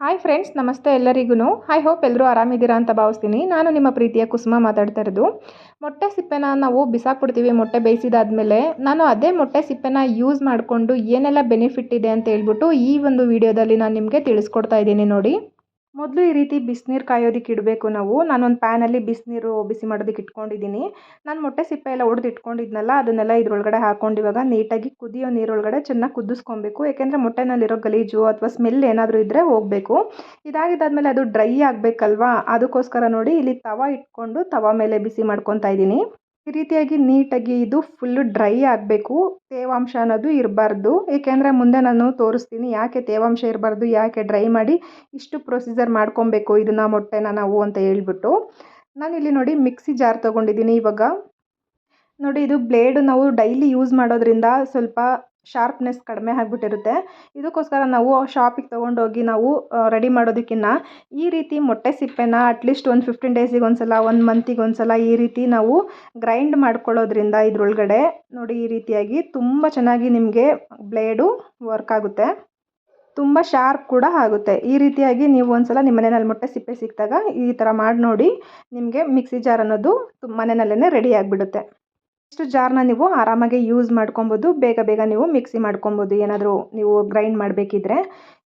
Hi friends ನಮಸ್ತೆ ಎಲ್ಲರಿಗೂ I hope ಎಲ್ಲರೂ ಆರಾಮಿದ್ದೀರಾ ಅಂತ ಭಾವಿಸ್ತೀನಿ. ನಾನು ನಿಮ್ಮ ಪ್ರೀತಿಯ ಕುಸುಮ ಮಾತಾಡ್ತಾ ಇರೋದು. ಮೊಟ್ಟೆ ಸಿಪ್ಪೆನ ನಾವು ಬಿಸಾಕ್ಬಿಡ್ತೀವಿ ಮೊಟ್ಟೆ ಬೇಯಿಸಿದಾದ್ಮೇಲೆ. ನಾನು ಅದೇ ಮೊಟ್ಟೆ ಸಿಪ್ಪೆನ ಯೂಸ್ ಮಾಡಿಕೊಂಡು ಏನೆಲ್ಲ ಬೆನಿಫಿಟ್ ಇದೆ ಅಂತ ಹೇಳ್ಬಿಟ್ಟು ಈ ಒಂದು ವಿಡಿಯೋದಲ್ಲಿ ನಾನು ನಿಮಗೆ ತಿಳಿಸ್ಕೊಡ್ತಾ ಇದ್ದೀನಿ ನೋಡಿ. ಮೊದಲು ಈ ರೀತಿ ಬಿಸಿನೀರು ಕಾಯೋದಕ್ಕೆ ಇಡಬೇಕು ನಾವು. ನಾನೊಂದು ಪ್ಯಾನಲ್ಲಿ ಬಿಸಿನೀರು ಬಿಸಿ ಮಾಡೋದಕ್ಕೆ ಇಟ್ಕೊಂಡಿದ್ದೀನಿ. ನಾನು ಮೊಟ್ಟೆ ಸಿಪ್ಪೆ ಎಲ್ಲ ಒಡೆದು ಇಟ್ಕೊಂಡಿದ್ನಲ್ಲ, ಅದನ್ನೆಲ್ಲ ಇದ್ರೊಳಗಡೆ ಹಾಕೊಂಡು ಇವಾಗ ನೀಟಾಗಿ ಕುದಿಯೋ ನೀರೊಳಗಡೆ ಚೆನ್ನಾಗಿ ಕುದಿಸ್ಕೊಬೇಕು. ಯಾಕೆಂದರೆ ಮೊಟ್ಟೆನಲ್ಲಿರೋ ಗಲೀಜು ಅಥವಾ ಸ್ಮೆಲ್ ಏನಾದರೂ ಇದ್ದರೆ ಹೋಗಬೇಕು. ಇದಾಗಿದ್ದಾದ್ಮೇಲೆ ಅದು ಡ್ರೈ ಆಗಬೇಕಲ್ವಾ? ಅದಕ್ಕೋಸ್ಕರ ನೋಡಿ ಇಲ್ಲಿ ತವ ಇಟ್ಕೊಂಡು ತವ ಮೇಲೆ ಬಿಸಿ ಮಾಡ್ಕೊತಾ ಇದ್ದೀನಿ. ಈ ರೀತಿಯಾಗಿ ನೀಟಾಗಿ ಇದು ಫುಲ್ಲು ಡ್ರೈ ಆಗಬೇಕು. ತೇವಾಂಶ ಅನ್ನೋದು ಇರಬಾರ್ದು. ಏಕೆಂದರೆ ಮುಂದೆ ನಾನು ತೋರಿಸ್ತೀನಿ ಯಾಕೆ ತೇವಾಂಶ ಇರಬಾರ್ದು, ಯಾಕೆ ಡ್ರೈ ಮಾಡಿ ಇಷ್ಟು ಪ್ರೊಸೀಜರ್ ಮಾಡ್ಕೊಬೇಕು ಇದನ್ನು ಮೊಟ್ಟೆನ ನಾವು ಅಂತ ಹೇಳ್ಬಿಟ್ಟು. ನಾನಿಲ್ಲಿ ನೋಡಿ ಮಿಕ್ಸಿ ಜಾರ್ ತೊಗೊಂಡಿದ್ದೀನಿ ಇವಾಗ. ನೋಡಿ ಇದು ಬ್ಲೇಡು ನಾವು ಡೈಲಿ ಯೂಸ್ ಮಾಡೋದ್ರಿಂದ ಸ್ವಲ್ಪ ಶಾರ್ಪ್ನೆಸ್ ಕಡಿಮೆ ಆಗಿಬಿಟ್ಟಿರುತ್ತೆ. ಇದಕ್ಕೋಸ್ಕರ ನಾವು ಶಾಪಿಗೆ ತೊಗೊಂಡೋಗಿ ನಾವು ರೆಡಿ ಮಾಡೋದಕ್ಕಿಂತ ಈ ರೀತಿ ಮೊಟ್ಟೆ ಸಿಪ್ಪೆನ ಅಟ್ಲೀಸ್ಟ್ ಒಂದು ಫಿಫ್ಟೀನ್ ಡೇಸಿಗೆ ಒಂದು ಸಲ ಒಂದು ಮಂತಿಗೆ ಒಂದು ಸಲ ಈ ರೀತಿ ನಾವು ಗ್ರೈಂಡ್ ಮಾಡ್ಕೊಳ್ಳೋದ್ರಿಂದ ಇದ್ರೊಳಗಡೆ ನೋಡಿ ಈ ರೀತಿಯಾಗಿ ತುಂಬ ಚೆನ್ನಾಗಿ ನಿಮಗೆ ಬ್ಲೇಡು ವರ್ಕ್ ಆಗುತ್ತೆ. ತುಂಬ ಶಾರ್ಪ್ ಕೂಡ ಆಗುತ್ತೆ. ಈ ರೀತಿಯಾಗಿ ನೀವು ಒಂದು ಸಲ ನಿಮ್ಮ ಮನೆಯಲ್ಲಿ ಮೊಟ್ಟೆ ಸಿಪ್ಪೆ ಸಿಕ್ಕಿದಾಗ ಈ ಥರ ಮಾಡಿ ನೋಡಿ ನಿಮಗೆ ಮಿಕ್ಸಿ ಜಾರ್ ಅನ್ನೋದು ಮನೆಯಲ್ಲೇ ರೆಡಿ ಆಗಿಬಿಡುತ್ತೆ. ಇಷ್ಟು ಜಾರ್ನ ನೀವು ಆರಾಮಾಗಿ ಯೂಸ್ ಮಾಡ್ಕೊಬೋದು. ಬೇಗ ಬೇಗ ನೀವು ಮಿಕ್ಸಿ ಮಾಡ್ಕೊಬೋದು. ಏನಾದರೂ ನೀವು ಗ್ರೈಂಡ್ ಮಾಡಬೇಕಿದ್ರೆ.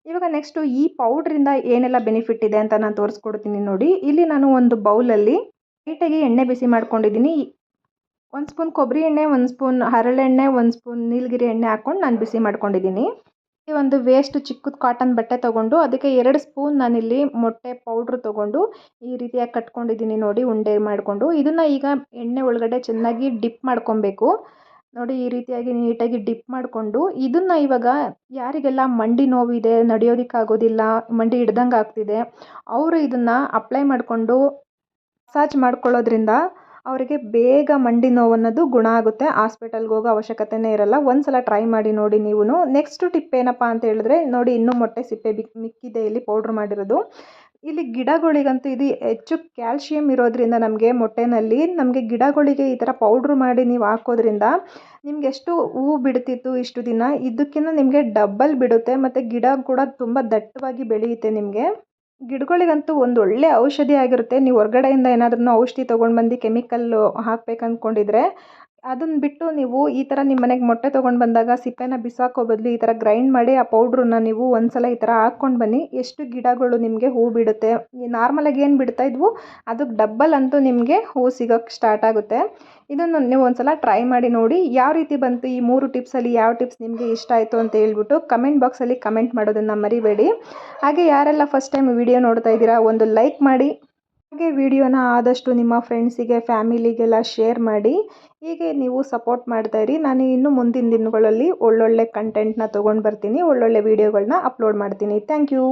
ಇವಾಗ ನೆಕ್ಸ್ಟು ಈ ಪೌಡ್ರಿಂದ ಏನೆಲ್ಲ ಬೆನಿಫಿಟ್ ಇದೆ ಅಂತ ನಾನು ತೋರಿಸ್ಕೊಡ್ತೀನಿ ನೋಡಿ. ಇಲ್ಲಿ ನಾನು ಒಂದು ಬೌಲಲ್ಲಿ ನೀಟಾಗಿ ಎಣ್ಣೆ ಬಿಸಿ ಮಾಡ್ಕೊಂಡಿದ್ದೀನಿ. ಒಂದು ಸ್ಪೂನ್ ಕೊಬ್ಬರಿ ಎಣ್ಣೆ, ಒಂದು ಸ್ಪೂನ್ ಹರಳೆಣ್ಣೆ, ಒಂದು ಸ್ಪೂನ್ ನೀಲಗಿರಿ ಎಣ್ಣೆ ಹಾಕ್ಕೊಂಡು ನಾನು ಬಿಸಿ ಮಾಡ್ಕೊಂಡಿದ್ದೀನಿ. ಒಂದು ವೇಸ್ಟ್ ಚಿಕ್ಕದು ಕಾಟನ್ ಬಟ್ಟೆ ತೊಗೊಂಡು, ಅದಕ್ಕೆ ಎರಡು ಸ್ಪೂನ್ ನಾನಿಲ್ಲಿ ಮೊಟ್ಟೆ ಪೌಡ್ರ್ ತೊಗೊಂಡು, ಈ ರೀತಿಯಾಗಿ ಕಟ್ಕೊಂಡಿದ್ದೀನಿ ನೋಡಿ ಉಂಡೆ ಮಾಡಿಕೊಂಡು. ಇದನ್ನು ಈಗ ಎಣ್ಣೆ ಒಳಗಡೆ ಚೆನ್ನಾಗಿ ಡಿಪ್ ಮಾಡ್ಕೊಬೇಕು. ನೋಡಿ ಈ ರೀತಿಯಾಗಿ ನೀಟಾಗಿ ಡಿಪ್ ಮಾಡಿಕೊಂಡು, ಇದನ್ನು ಇವಾಗ ಯಾರಿಗೆಲ್ಲ ಮಂಡಿ ನೋವಿದೆ, ನಡೆಯೋದಕ್ಕಾಗೋದಿಲ್ಲ, ಮಂಡಿ ಹಿಡ್ದಂಗೆ ಆಗ್ತಿದೆ ಅವರು ಇದನ್ನು ಅಪ್ಲೈ ಮಾಡಿಕೊಂಡು ಮಸಾಜ್ ಮಾಡ್ಕೊಳ್ಳೋದ್ರಿಂದ ಅವರಿಗೆ ಬೇಗ ಮಂಡಿ ನೋವು ಅನ್ನೋದು ಗುಣ ಆಗುತ್ತೆ. ಹಾಸ್ಪಿಟಲ್ಗೆ ಹೋಗೋ ಅವಶ್ಯಕತೆನೇ ಇರಲ್ಲ. ಒಂದು ಸಲ ಟ್ರೈ ಮಾಡಿ ನೋಡಿ ನೀವು ನೆಕ್ಸ್ಟ್ ಟಿಪ್ ಏನಪ್ಪ ಅಂತ ಹೇಳಿದ್ರೆ, ನೋಡಿ ಇನ್ನೂ ಮೊಟ್ಟೆ ಸಿಪ್ಪೆ ಮಿಕ್ಕಿದೆ. ಇಲ್ಲಿ ಪೌಡ್ರ್ ಮಾಡಿರೋದು. ಇಲ್ಲಿ ಗಿಡಗಳಿಗಂತೂ ಇದು ಹೆಚ್ಚು ಕ್ಯಾಲ್ಶಿಯಂ ಇರೋದ್ರಿಂದ ನಮಗೆ ಮೊಟ್ಟೆನಲ್ಲಿ ನಮಗೆ ಗಿಡಗಳಿಗೆ ಈ ಥರ ಪೌಡ್ರ್ ಮಾಡಿ ನೀವು ಹಾಕೋದ್ರಿಂದ ನಿಮ್ಗೆ ಎಷ್ಟು ಹೂವು ಬಿಡ್ತಿತ್ತು ಇಷ್ಟು ದಿನ, ಇದಕ್ಕಿಂತ ನಿಮಗೆ ಡಬ್ಬಲ್ ಬಿಡುತ್ತೆ. ಮತ್ತು ಗಿಡ ಕೂಡ ತುಂಬ ದಟ್ಟವಾಗಿ ಬೆಳೆಯುತ್ತೆ ನಿಮಗೆ. ಗಿಡಗಳಿಗಂತೂ ಒಂದು ಒಳ್ಳೆ ಔಷಧಿ ಆಗಿರುತ್ತೆ. ನೀವು ಹೊರ್ಗಡೆಯಿಂದ ಏನಾದ್ರೂ ಔಷಧಿ ತೊಗೊಂಡು ಬಂದು ಕೆಮಿಕಲ್ಲು ಹಾಕ್ಬೇಕು ಅಂದ್ಕೊಂಡಿದ್ರೆ ಅದನ್ನು ಬಿಟ್ಟು ನೀವು ಈ ಥರ ನಿಮ್ಮ ಮನೆಗೆ ಮೊಟ್ಟೆ ತೊಗೊಂಡು ಬಂದಾಗ ಸಿಪ್ಪೆನ ಬಿಸಾಕೋ ಬದಲು ಈ ಥರ ಗ್ರೈಂಡ್ ಮಾಡಿ ಆ ಪೌಡ್ರನ್ನ ನೀವು ಒಂದ್ಸಲ ಈ ಥರ ಹಾಕ್ಕೊಂಡು ಬನ್ನಿ. ಎಷ್ಟು ಗಿಡಗಳು ನಿಮಗೆ ಹೂ ಬಿಡುತ್ತೆ? ನಾರ್ಮಲಾಗಿ ಏನು ಬಿಡ್ತಾ ಇದ್ವು? ಅದಕ್ಕೆ ಡಬ್ಬಲ್ ಅಂತೂ ನಿಮಗೆ ಹೂ ಸಿಗೋಕ್ಕೆ ಸ್ಟಾರ್ಟ್ ಆಗುತ್ತೆ. ಇದನ್ನು ನೀವು ಒಂದ್ಸಲ ಟ್ರೈ ಮಾಡಿ ನೋಡಿ. ಯಾವ ರೀತಿ ಬಂತು? ಈ ಮೂರು ಟಿಪ್ಸಲ್ಲಿ ಯಾವ ಟಿಪ್ಸ್ ನಿಮಗೆ ಇಷ್ಟ ಆಯಿತು ಅಂತ ಹೇಳ್ಬಿಟ್ಟು ಕಮೆಂಟ್ ಬಾಕ್ಸಲ್ಲಿ ಕಮೆಂಟ್ ಮಾಡೋದನ್ನು ಮರಿಬೇಡಿ. ಹಾಗೆ ಯಾರೆಲ್ಲ ಫಸ್ಟ್ ಟೈಮ್ ವಿಡಿಯೋ ನೋಡ್ತಾ ಇದ್ದೀರಾ, ಒಂದು ಲೈಕ್ ಮಾಡಿ. ಹಾಗೆ ವಿಡಿಯೋನ ಆದಷ್ಟು ನಿಮ್ಮ ಫ್ರೆಂಡ್ಸಿಗೆ ಫ್ಯಾಮಿಲಿಗೆಲ್ಲ ಶೇರ್ ಮಾಡಿ. ಹೀಗೆ ನೀವು ಸಪೋರ್ಟ್ ಮಾಡ್ತಾ ಇರಿ. ನಾನು ಇನ್ನು ಮುಂದಿನ ದಿನಗಳಲ್ಲಿ ಒಳ್ಳೊಳ್ಳೆ ಕಂಟೆಂಟ್ನ ತೊಗೊಂಡು ಬರ್ತೀನಿ. ಒಳ್ಳೊಳ್ಳೆ ವೀಡಿಯೋಗಳನ್ನ ಅಪ್ಲೋಡ್ ಮಾಡ್ತೀನಿ. Thank you